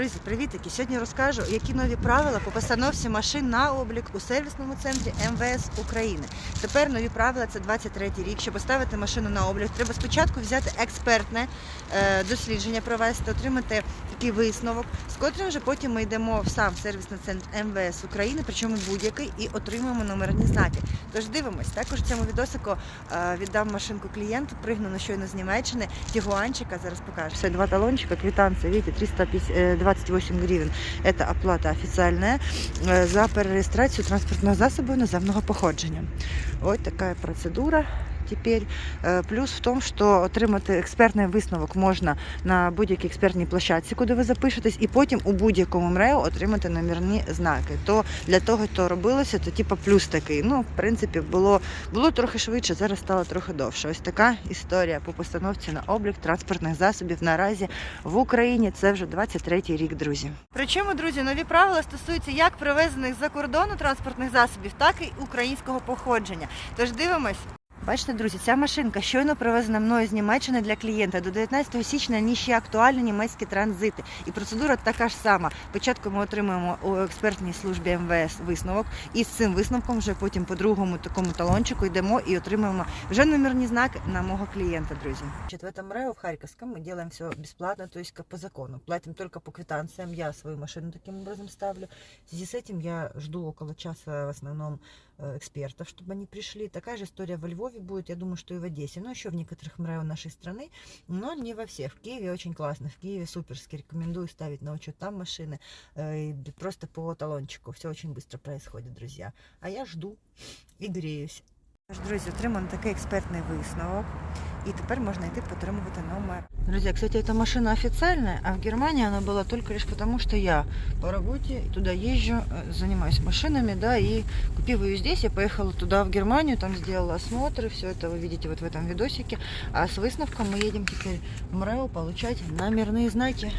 Друзі, привітики! Сьогодні розкажу, які нові правила по постановці машин на облік у сервісному центрі МВС України. Тепер нові правила це 23 рік. Щоб поставити машину на облік, треба спочатку взяти експертне е, дослідження, провести, отримати такий висновок, з котрим вже потім ми йдемо в сам сервісний центр МВС України, причому будь-який, і отримуємо номерні знаки. Тож дивимось, також цьому відосику е, віддав машинку клієнту, пригнано щойно з Німеччини, Тігуанчика. Зараз покажу. Це два талончика, квітанці, бачите, 350, 28 гривень це оплата офіційна э, за перереєстрацію транспортного засобу іноземного походження. Ось така процедура. Тепер Е, плюс в тому, що отримати експертний висновок можна на будь-якій експертній площадці, куди ви запишетесь, і потім у будь-якому МРЕО отримати номерні знаки. То для того, хто робилося, то типа плюс такий. Ну, в принципі, було, було трохи швидше, зараз стало трохи довше. Ось така історія по постановці на облік транспортних засобів наразі в Україні. Це вже 23-й рік, друзі. Причому, друзі, нові правила стосуються як привезених за кордону транспортних засобів, так і українського походження. Тож дивимось. Бачите, друзі, ця машинка щойно привезена мною з Німеччини для клієнта. До 19 січня ні ще актуальні німецькі транзити. І процедура така ж сама. Спочатку ми отримуємо у експертній службі МВС висновок, і з цим висновком вже потім по другому такому талончику йдемо і отримуємо вже номерні знаки на мого клієнта, друзі. В этом РЭО в Харьковском мы делаем все бесплатно, то есть как по закону. Платим только по квитанциям. Я свою машину таким образом ставлю. В связи с этим я жду около часа в основном э, экспертов, чтобы они пришли. Такая же история во Львове будет, я думаю, что и в Одессе, но еще в некоторых МРЭО нашей страны, но не во всех. В Киеве очень классно, в Киеве суперски, рекомендую ставить на учет там машины, э, и просто по талончику, все очень быстро происходит, друзья. А я жду і гріюсь. Тож, Друзі, отриман такий експертний висновок. И теперь можно идти потримувати номер. Друзья, кстати, эта машина официальная, а в Германии она была только лишь потому, что я по работе туда езжу, э, занимаюсь машинами, да, и купив ее здесь, я поехала туда, в Германию, там сделала осмотр, все это вы видите вот в этом видосике. А с выставком мы едем теперь в МРЭО получать номерные знаки.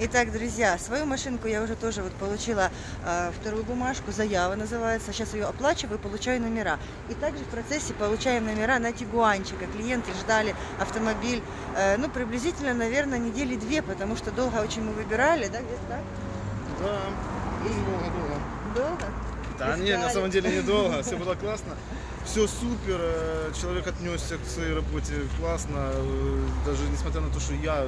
Итак, друзья, свою машинку я уже тоже вот получила э, вторую бумажку, заява называется. Сейчас ее оплачиваю получаю номера. И также в процессе получаем номера на Тигуанчика. Клиенты ждали автомобиль, э, ну, приблизительно, наверное, недели две, потому что долго очень мы выбирали, да, где-то так? Да, долго-долго. Долго? Да Искали. не, на самом деле недолго, все было классно. Все супер, э, человек отнесся к своей работе классно, э, даже несмотря на то, что я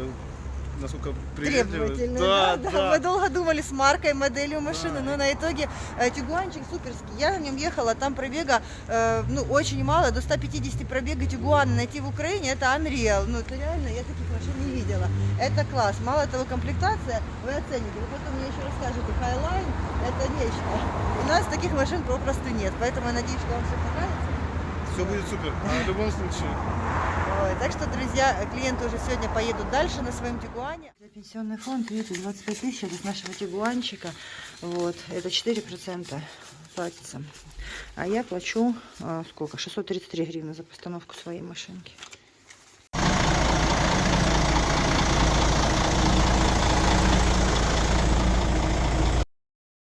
насколько приветливый. Требовательный, Да, да, да. Мы долго думали с маркой, моделью машины, но на итоге э, Тигуанчик суперский. Я на нем ехала, там пробега, э, ну, очень мало, до 150 пробега Тигуана найти в Украине, это unreal. Ну, это реально, я таких машин не видела. Это класс. Мало того, комплектация, вы оцените. Вы потом мне еще расскажете, Highline, это нечто. У нас таких машин попросту нет, поэтому я надеюсь, что вам все понравится. Все будет супер. А в любом случае. Ой, так что, друзья, клиенты уже сегодня поедут дальше на своем Тигуане. За пенсионный фонд, видите, 25 тысяч, это с нашего Тигуанчика. Вот, это 4% платится. А я плачу, а, сколько, 633 гривны за постановку своей машинки.